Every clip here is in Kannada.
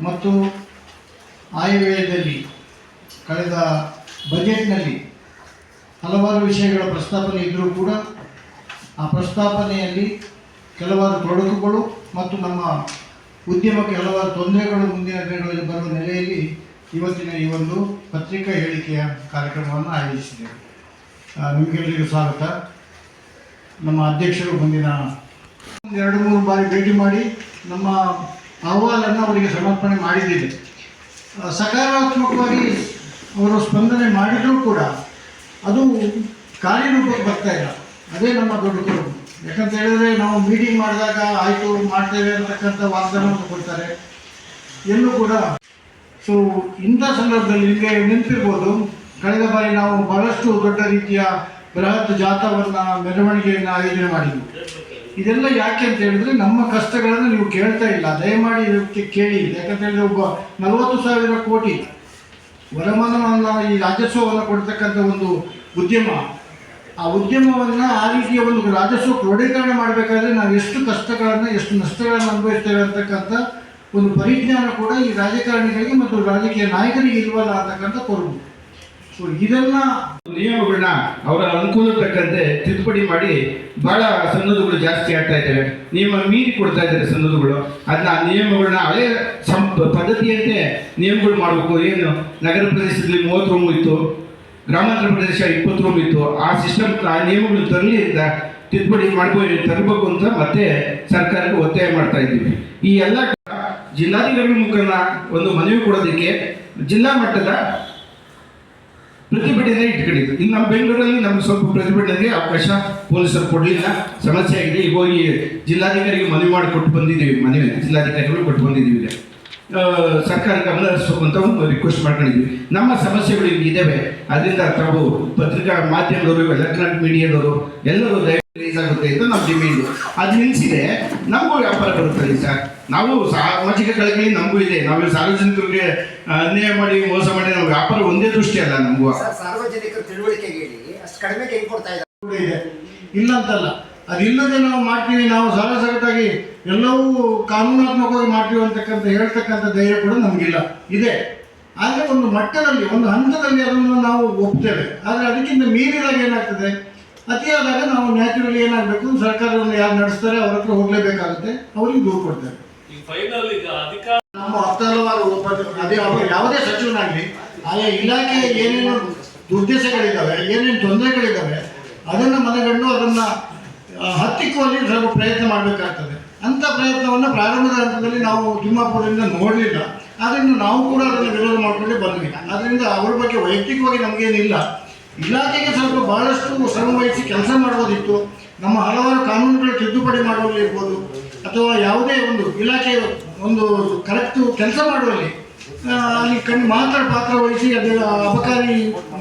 ಮತ್ತು ಆಯವ್ಯಯದಲ್ಲಿ ಕಳೆದ ಬಜೆಟ್ನಲ್ಲಿ ಹಲವಾರು ವಿಷಯಗಳ ಪ್ರಸ್ತಾಪನೆ ಇದ್ದರೂ ಕೂಡ ಆ ಪ್ರಸ್ತಾಪನೆಯಲ್ಲಿ ಕೆಲವಾರು ತೊಡಕುಗಳು ಮತ್ತು ನಮ್ಮ ಉದ್ಯಮಕ್ಕೆ ಹಲವಾರು ತೊಂದರೆಗಳು ಮುಂದಿನ ದಿನಗಳಲ್ಲಿ ಬರುವ ನೆಲೆಯಲ್ಲಿ ಇವತ್ತಿನ ಈ ಒಂದು ಪತ್ರಿಕಾ ಹೇಳಿಕೆಯ ಕಾರ್ಯಕ್ರಮವನ್ನು ಆಯೋಜಿಸಿದ್ದೇವೆ. ನಿಮಗೆಲ್ಲರಿಗೂ ಸ್ವಾಗತ. ನಮ್ಮ ಅಧ್ಯಕ್ಷರು ಮುಂದಿನ ಎರಡು, ಮೂರು ಬಾರಿ ಭೇಟಿ ಮಾಡಿ ನಮ್ಮ ಅಹವಾಲನ್ನು ಅವರಿಗೆ ಸಮರ್ಪಣೆ ಮಾಡಿದ್ದೀವಿ ಸಕಾರಾತ್ಮಕವಾಗಿ ಅವರು ಸ್ಪಂದನೆ ಮಾಡಿದರೂ ಕೂಡ ಅದು ಕಾರ್ಯರೂಪಕ್ಕೆ ಬರ್ತಾ ಇಲ್ಲ. ಅದೇ ನಮ್ಮ ದೊಡ್ಡ ಕೊಡುಗೆ. ಯಾಕಂತ ಹೇಳಿದ್ರೆ ನಾವು ಮೀಟಿಂಗ್ ಮಾಡಿದಾಗ ಆಯಿತು ಮಾಡ್ತೇವೆ ಅಂತಕ್ಕಂಥ ವಾಗ್ದಾನವನ್ನು ಕೊಡ್ತಾರೆ. ಎಲ್ಲೂ ಕೂಡ ಸೊ, ಇಂಥ ಸಂದರ್ಭದಲ್ಲಿ ನಿಮಗೆ ನೆನಪಿರ್ಬೋದು, ಕಳೆದ ಬಾರಿ ನಾವು ಬಹಳಷ್ಟು ದೊಡ್ಡ ರೀತಿಯ ಬೃಹತ್ ಜಾಥಾವನ್ನು ಮೆರವಣಿಗೆಯನ್ನು ಆಯೋಜನೆ ಮಾಡಿದ್ವಿ. ಇದೆಲ್ಲ ಯಾಕೆ ಅಂತ ಹೇಳಿದ್ರೆ ನಮ್ಮ ಕಷ್ಟಗಳನ್ನು ನೀವು ಕೇಳ್ತಾ ಇಲ್ಲ. ದಯಮಾಡಿ ಇದಕ್ಕೆ ಕೇಳಿ. ಯಾಕಂತ ಹೇಳಿದ್ರೆ ಒಬ್ಬ ನಲವತ್ತು ಸಾವಿರ ಕೋಟಿ ವರಮಾನವನ್ನು ಈ ರಾಜಸ್ವವನ್ನು ಕೊಡ್ತಕ್ಕಂಥ ಒಂದು ಉದ್ಯಮ. ಆ ಉದ್ಯಮವನ್ನು ಆ ರೀತಿಯ ಒಂದು ರಾಜಸ್ವ ಕ್ರೋಢೀಕರಣ ಮಾಡಬೇಕಾದ್ರೆ ನಾವು ಎಷ್ಟು ಕಷ್ಟಗಳನ್ನು, ಎಷ್ಟು ನಷ್ಟಗಳನ್ನು ಅನುಭವಿಸ್ತೇವೆ ಅಂತಕ್ಕಂಥ ಒಂದು ಪರಿಜ್ಞಾನ ಕೂಡ ಈ ರಾಜಕಾರಣಿಗಳಿಗೆ ಮತ್ತು ರಾಜಕೀಯ ನಾಯಕರಿಗೆ ಇಲ್ವಲ್ಲ ಅಂತಕ್ಕಂಥ ಕೊರಗು ಸೊ ಇದೆಲ್ಲ ನಿಯಮಗಳನ್ನ ಅವರ ಅನುಕೂಲ ತಕ್ಕಂತೆ ತಿದ್ದುಪಡಿ ಮಾಡಿ ಬಹಳ ಸನ್ನದುಗಳು ಜಾಸ್ತಿ ಆಗ್ತಾ ಇದ್ದಾವೆ. ನಿಯಮ ಮೀರಿ ಕೊಡ್ತಾ ಇದ್ದಾರೆ ಸನ್ನದುಗಳು ಅದನ್ನ ಆ ನಿಯಮಗಳನ್ನ ಹಳೆ ಸಂ ಪದ್ಧತಿಯಂತೆ ನಿಯಮಗಳು ಮಾಡಬೇಕು. ಏನು ನಗರ ಪ್ರದೇಶದಲ್ಲಿ ಮೂವತ್ತು ರೂಮ್ ಇತ್ತು, ಗ್ರಾಮಾಂತರ ಪ್ರದೇಶ ಇಪ್ಪತ್ತು ರೂಮ್ ಇತ್ತು. ಆ ಸಿಸ್ಟಮ್ ಆ ನಿಯಮಗಳು ತರಲಿ ಅಂತ ತಿದ್ದುಪಡಿ ಮಾಡ್ಬೋದು ತರಬೇಕು ಅಂತ ಮತ್ತೆ ಸರ್ಕಾರಕ್ಕೆ ಒತ್ತಾಯ ಮಾಡ್ತಾ ಇದ್ದೀವಿ. ಈ ಎಲ್ಲ ಜಿಲ್ಲಾಧಿಕಾರಿಗಳ ಮುಖಾಂತರ ಒಂದು ಮನವಿ ಕೊಡೋದಕ್ಕೆ ಜಿಲ್ಲಾ ಮಟ್ಟದ ಪ್ರತಿಭಟನೆ ಇಟ್ಕೊಂಡಿದ್ದು ಇಲ್ಲಿ ನಮ್ಮ ಬೆಂಗಳೂರಲ್ಲಿ ನಮ್ಗೆ ಸ್ವಲ್ಪ ಪ್ರತಿಭಟನೆಗೆ ಅವಕಾಶ ಪೊಲೀಸರು ಕೊಡಲಿಲ್ಲ. ಸಮಸ್ಯೆ ಆಗಿದೆ. ಈಗ ಹೋಗಿ ಜಿಲ್ಲಾಧಿಕಾರಿಗೆ ಮನವಿ ಮಾಡಿ ಕೊಟ್ಟು ಬಂದಿದ್ದೀವಿ. ಮನವಿ ಜಿಲ್ಲಾಧಿಕಾರಿಗಳು ಕೊಟ್ಟು ಬಂದಿದ್ದೀವಿ ಸರ್ಕಾರ ಗಮನ ಹರಿಸ್ಬೇಕು ಒಂದು ರಿಕ್ವೆಸ್ಟ್ ಮಾಡ್ಕೊಂಡಿದ್ವಿ ನಮ್ಮ ಸಮಸ್ಯೆಗಳು ಇದ್ದಾವೆ ಅದರಿಂದ ತಾವು ಪತ್ರಿಕಾ ಮಾಧ್ಯಮದವರು ಎಲೆಕ್ಟ್ರಾನಿಕ್ ಮೀಡಿಯಾದವರು ಎಲ್ಲರೂ ರಿಲೀಸ್ ಆಗುತ್ತೆ ಅಂತ ನಮ್ಮ ಡಿಮ್ಯಾಂಡು ಅದು ನಿಲ್ಲಿಸಿದೆ ನಮಗೂ ವ್ಯಾಪಾರ ಬರುತ್ತದೆ ಸರ್? ನಾವು ಸಾಮಾಜಿಕ ಕಳಕಳಿ ನಮಗೂ ಇದೆ. ನಾವು ಸಾರ್ವಜನಿಕರಿಗೆ ಅನ್ಯಾಯ ಮಾಡಿ ಮೋಸ ಮಾಡಿ ನಾವು ವ್ಯಾಪಾರ ಒಂದೇ ದೃಷ್ಟಿ ಅಲ್ಲ ನಮಗೂ. ಸರ್ ಸಾರ್ವಜನಿಕರ ತಿಳುವಳಿಕೆಗೆ ಹೇಳಿ ಅಷ್ಟು ಕಡಿಮೆ ಹೆಂಗೆ ಕೊಡ್ತಾ ಇದೆ. ಇಲ್ಲ ಅಂತಲ್ಲ. ಅದಿಲ್ಲದೆ ನಾವು ಮಾಡ್ತೀವಿ ನಾವು ಸಾಲ ಸಗಟಾಗಿ ಎಲ್ಲವೂ ಕಾನೂನಾತ್ಮಕವಾಗಿ ಮಾಡ್ತೀವಿ ಅಂತಕ್ಕಂಥ ಹೇಳ್ತಕ್ಕಂಥ ಧೈರ್ಯ ಕೂಡ ನಮಗಿಲ್ಲ. ಇದೆ. ಆದರೆ ಒಂದು ಮಟ್ಟದಲ್ಲಿ ಒಂದು ಹಂತದಲ್ಲಿ ಅದನ್ನು ನಾವು ಒಪ್ತೇವೆ. ಆದರೆ ಅದಕ್ಕಿಂತ ಮೀರಿದಾಗ ಏನಾಗ್ತದೆ? ಅತಿಯಾದಾಗ ನಾವು ನ್ಯಾಚುರಲಿ ಏನಾಗಬೇಕು? ಸರ್ಕಾರವನ್ನು ಯಾರು ನಡೆಸ್ತಾರೆ ಅವ್ರ ಹತ್ರ ಹೋಗ್ಲೇಬೇಕಾಗುತ್ತೆ. ಅವ್ರಿಗೆ ದೂರು ಕೊಡ್ತಾರೆ. ನಮ್ಮ ಹತ್ತಲವಾರು ಅದೇ ಅವರು ಯಾವುದೇ ಸಚಿವನಾಗಲಿ ಆಯಾ ಇಲಾಖೆ ಏನೇನು ದುರ್ದೇಶಗಳಿದ್ದಾವೆ ಏನೇನು ತೊಂದರೆಗಳಿದ್ದಾವೆ ಅದನ್ನು ಮನಗಂಡು ಅದನ್ನು ಹತ್ತಿಕ್ಕುವಲ್ಲಿ ಸ್ವಲ್ಪ ಪ್ರಯತ್ನ ಮಾಡಬೇಕಾಗ್ತದೆ. ಅಂಥ ಪ್ರಯತ್ನವನ್ನು ಪ್ರಾರಂಭದ ಹಂತದಲ್ಲಿ ನಾವು ತಿಮ್ಮಾಪುರದಿಂದ ನೋಡಲಿಲ್ಲ. ಆದ್ದರಿಂದ ನಾವು ಕೂಡ ಅದನ್ನು ವಿರೋಧ ಮಾಡಿಕೊಂಡು ಬಂದ್ವಿ. ಅದರಿಂದ ಅವ್ರ ಬಗ್ಗೆ ವೈಯಕ್ತಿಕವಾಗಿ ನಮಗೇನಿಲ್ಲ. ಇಲಾಖೆಗೆ ಸ್ವಲ್ಪ ಬಹಳಷ್ಟು ಶ್ರಮ ವಹಿಸಿ ಕೆಲಸ ಮಾಡ್ಬೋದಿತ್ತು. ನಮ್ಮ ಹಲವಾರು ಕಾನೂನುಗಳು ತಿದ್ದುಪಡಿ ಮಾಡುವಲ್ಲಿ ಇರ್ಬೋದು. ಅಥವಾ ಯಾವುದೇ ಒಂದು ಇಲಾಖೆ ಒಂದು ಕರೆಕ್ಟ್ ಕೆಲಸ ಮಾಡುವಲ್ಲಿ ಅಲ್ಲಿ ಕಣ್ಣು ಮಾತ್ರ ಪಾತ್ರ ವಹಿಸಿ ಅದರ ಅಬಕಾರಿ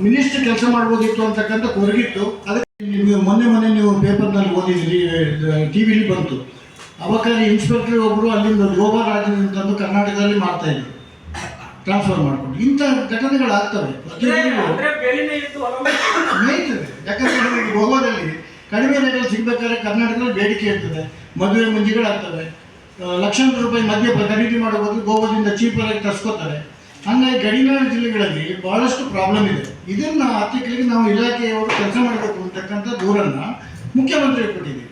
ಮಿನಿಸ್ಟರ್ ಕೆಲಸ ಮಾಡ್ಬೋದಿತ್ತು ಅಂತಕ್ಕಂಥ ಕೊರಗಿತ್ತು. ಅದಕ್ಕೆ ನೀವು ಮೊನ್ನೆ ಮೊನ್ನೆ ನೀವು ಪೇಪರ್ನಲ್ಲಿ ಓದಿದ್ರಿ ಟಿ ವಿಲಿ ಬಂತು. ಅಬಕಾರಿ ಇನ್ಸ್ಪೆಕ್ಟರ್ ಒಬ್ಬರು ಅಲ್ಲಿಂದ ಗೋವಾ ರಾಜ್ಯದಿಂದ ಕರ್ನಾಟಕದಲ್ಲಿ ಮಾಡ್ತಾ ಇದ್ರು. ಟ್ರಾನ್ಸ್ಫರ್ ಮಾಡಿಕೊಂಡು. ಇಂಥ ಘಟನೆಗಳಾಗ್ತವೆ. ಆಗ್ತವೆ ಮೇಯ್ತದೆ ಯಾಕಂದ್ರೆ ಗೋವಾದಲ್ಲಿ ಕಡಿಮೆ ರೇಟಲ್ಲಿ ಸಿಗ್ಬೇಕಾದ್ರೆ ಕರ್ನಾಟಕದಲ್ಲಿ ಬೇಡಿಕೆ ಇರ್ತದೆ. ಮದುವೆ ಮುಂಜಿಗಳಾಗ್ತವೆ. ಲಕ್ಷಾಂತರ ರೂಪಾಯಿ ಮದ್ಯ ಖರೀದಿ ಮಾಡೋ ಬದಲು ಗೋವಾದಿಂದ ಚೀಪರಾಗಿ ತರಿಸ್ಕೋತಾರೆ. ಹಂಗಾಗಿ ಗಡಿನಾಡು ಜಿಲ್ಲೆಗಳಲ್ಲಿ ಬಹಳಷ್ಟು ಪ್ರಾಬ್ಲಮ್ ಇದೆ. ಇದನ್ನು ಹತ್ತಿಕ್ಕಲಿಕ್ಕೆ ನಾವು ಇಲಾಖೆಯವರು ಕೆಲಸ ಮಾಡಬೇಕು ಅಂತಕ್ಕಂಥ ದೂರನ್ನು ಮುಖ್ಯಮಂತ್ರಿ ಕೊಟ್ಟಿದ್ದೀವಿ